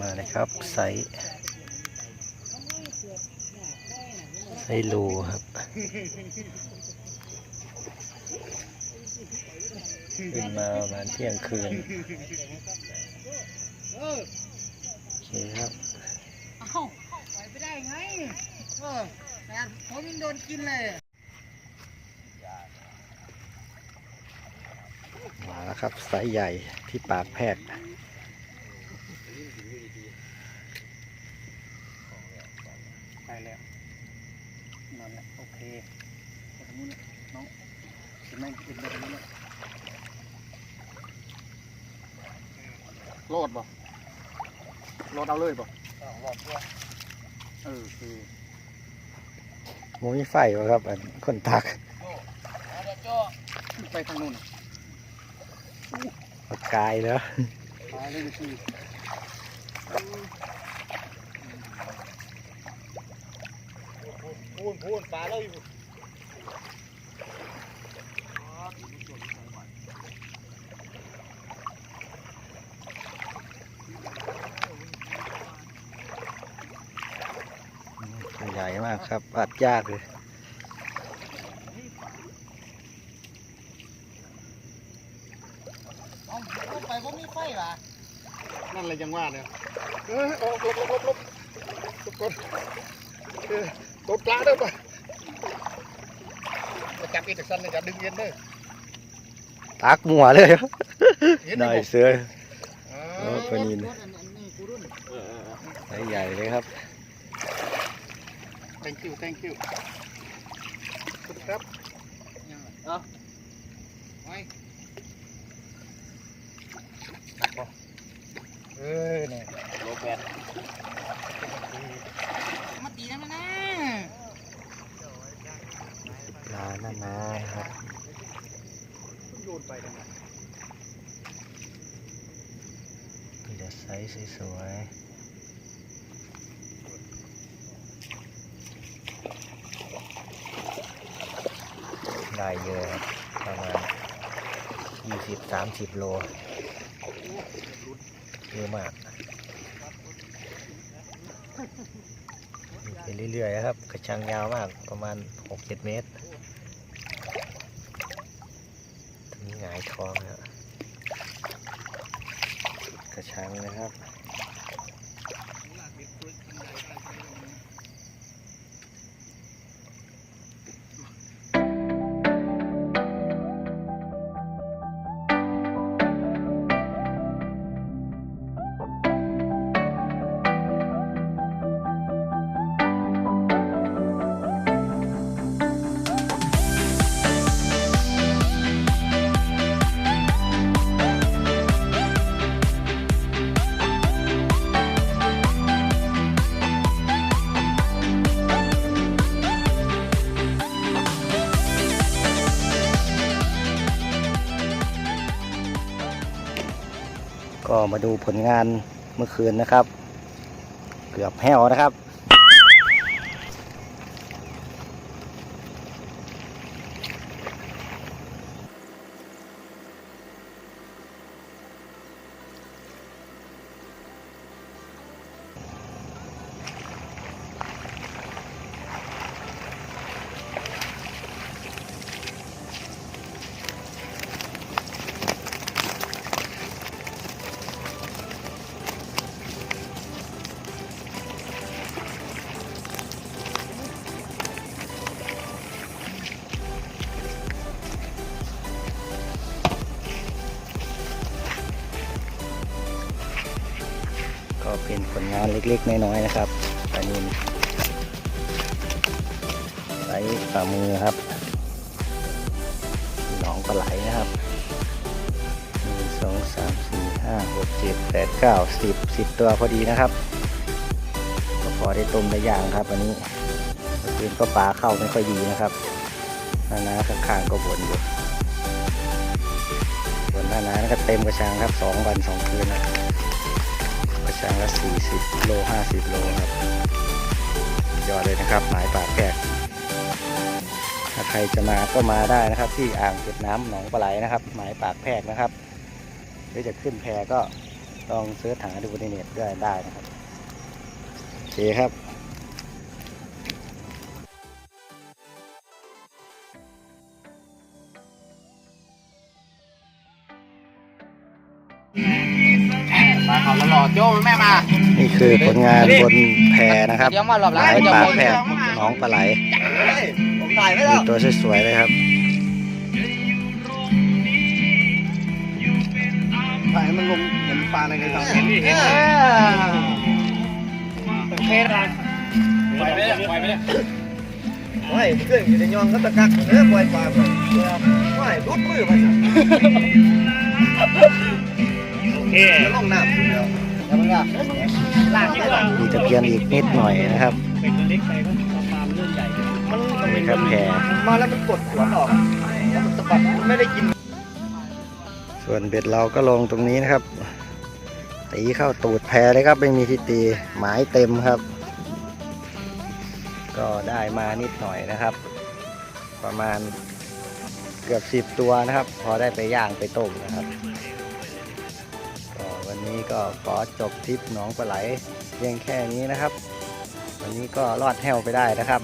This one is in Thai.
มานะครับ ไซส์ไซส์โลครับขึ้นมาประมาณเที่ยงคืนโอเคครับเอ้าไปไม่ได้ไงเออแต่ผมยังโดนกินเลยมาแล้วครับไซส์ใหญ่ที่ปากแพกไแล้วนั่นแหละโอเคตรงนู้นน้องเห็นไหมเป็นแบบนี้นะโลดบ่โลดเอาเลยบ่โลดตัวเออคือหมูมีไฟวะครับอันคนตักไปทางนู้นปากกายแล้วตายเลยคือ พูนพูนปลาเราอยู่ใหญ่มากครับอัดยากเลยเอาลงไปว่ามีไฟว่ะนั่นเลยยังว่าเนี่ยเออออกลบลบลบลบลบก่อนเออตบปลาเด้ อป่ะจะจับอีกจากสั้นเลยจะดึงเย็นเด้อ ตักมัวเลย เห็น ได้ ไหม เสือ เอ เอ อ อปลานิล รถอันนี้กูรุ่น เออเออ ไซส์ใหญ่เลยครับ thank you thank you ขอบ ส์สวยๆได้เยอะครับประมาณยี่สิบสามสิบโลเยอะมากไปเรื่อยๆครับ กระชังยาวมากประมาณหกเจ็ดเมตรตรงนี้หงายท้องแล้ว กระชังนะครับ ก็มาดูผลงานเมื่อคืนนะครับ เกือบแห้วนะครับ ลงานเล็กๆ น้อยๆนะครับปลานินไซส์ฝ่ามือครับ หนองปลาไหลนะครับหนึ่งสองสามสี่ห้าหกเจ็ดแปดเก้าสิบสิบตัวพอดีนะครับก็พอได้ต้มได้ย่างครับ อันนี้โอเคคืนก็ปลาเข้าไม่ค่อยดีนะครับนานาข้างๆก็บนอยู่ส่วนนานาก็เต็มกระชังครับสองวันสองคืนนะ กระชังละสี่สิบโลห้าสิบโลครับยอดเลยนะครับหมายปากแพรกถ้าใครจะมาก็มาได้นะครับ ที่อ่างเก็บน้ำหนองปลาไหลนะครับ หมายปากแพรกนะครับหรือจะขึ้นแพก็ลองเสิร์ชหาดูในเน็ตก็ได้นะครับโอเคครับ เขาหล่อโจ้แม่มานี่คือผลงานบนแพนะครับเดี๋ยวมาหลบหหลังมายเดี๋ยวปากผมแพรกหน้องปลาไหลผมถ่ายไว้มีแล้วตัวสวยๆเลยครับถ่ายให้มันลงเหมือนปลาในกระชังเห็นดิเห็นโอเคนะปล่อยไปเลยปล่อยไปเลยไม่เครื่องอยู่ในยองก็ตะกักเออปล่อยปลาไปไม่รุดมือมาจ้ะโอเคจะลงน้ำอยู่แล้วแล้ว มึงอะลากดีกว่ามีตะเพียนอีกนิดหน่อยนะครับเป็นตัวเล็กไปก็ตามเรื่องใหญ่มันมันนี่ครับแพมาแล้วมันกดขวนออกแล้วมันสะบัดไม่ได้กิน ส่วนเบ็ดเราก็ลงตรงนี้นะครับ ตีเข้าตูดแพเลยครับไม่มีที่ตีหมายเต็มครับ ก็ได้มานิดหน่อยนะครับ ประมาณเกือบสิบตัวนะครับ พอได้ไปย่างไปต้มนะครับ ก็ขอจบทริปหนองปลาไหลเพียงแค่นี้นะครับ วันนี้ก็รอดแหวไปได้นะครับ